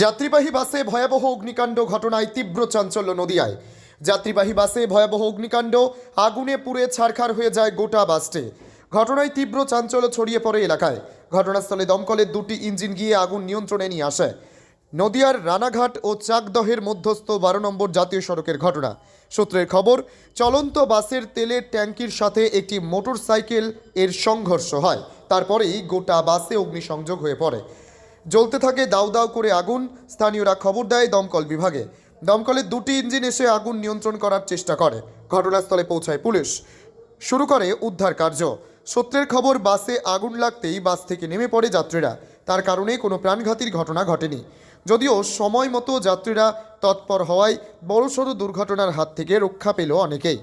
যাত্রীবাহী বাসে ভয়াবহ অগ্নিকাণ্ড ঘটনায় তীব্র চাঞ্চল্য নদিয়ায়। যাত্রীবাহী বাসে ভয়াবহ অগ্নিকাণ্ড আগুনে পুড়ে ছারখার হয়ে যায় গোটা বাসটি। ঘটনায় তীব্র চাঞ্চল্য ছড়িয়ে পড়ে এলাকায়। ঘটনাস্থলে দমকলের দুটি ইঞ্জিন গিয়ে আগুন নিয়ন্ত্রণে নিয়ে আসে। নদিয়ার রানাঘাট ও চাকদহের মধ্যস্থ বারো নম্বর জাতীয় সড়কের ঘটনা। সূত্রের খবর, চলন্ত বাসের তেলের ট্যাঙ্কির সাথে একটি মোটর সাইকেল এর সংঘর্ষ হয়। তারপরেই গোটা বাসে অগ্নিসংযোগ হয়ে পড়ে। জ্বলতে থাকে দাউ দাউ করে আগুন, স্থানীয়রা খবর দেয় দমকল বিভাগে। দমকলের দুটি ইঞ্জিন এসে আগুন নিয়ন্ত্রণ করার চেষ্টা করে। ঘটনাস্থলে পৌঁছায় পুলিশ। শুরু করে উদ্ধার কার্য। সূত্রের খবর, বাসে আগুন লাগতেই বাস থেকে নেমে পড়ে যাত্রীরা। তার কারণে কোনো প্রাণঘাতীর ঘটনা ঘটেনি। যদিও সময় মতো যাত্রীরা তৎপর হওয়ায় বড়সড় দুর্ঘটনার হাত থেকে রক্ষা পেল অনেকেই।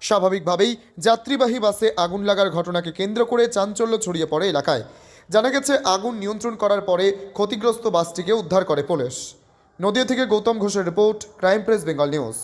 স্বাভাবিকভাবেই যাত্রীবাহী বাসে আগুন লাগার ঘটনাকে কেন্দ্র করে চাঞ্চল্য ছড়িয়ে পড়ে এলাকায়। জানা গেছে, আগুন নিয়ন্ত্রণ করার পরে ক্ষতিগ্রস্ত বাসটিকে উদ্ধার করে পুলিশ। নদিয়া থেকে গৌতম ঘোষের report, Crime Press, Bengal News.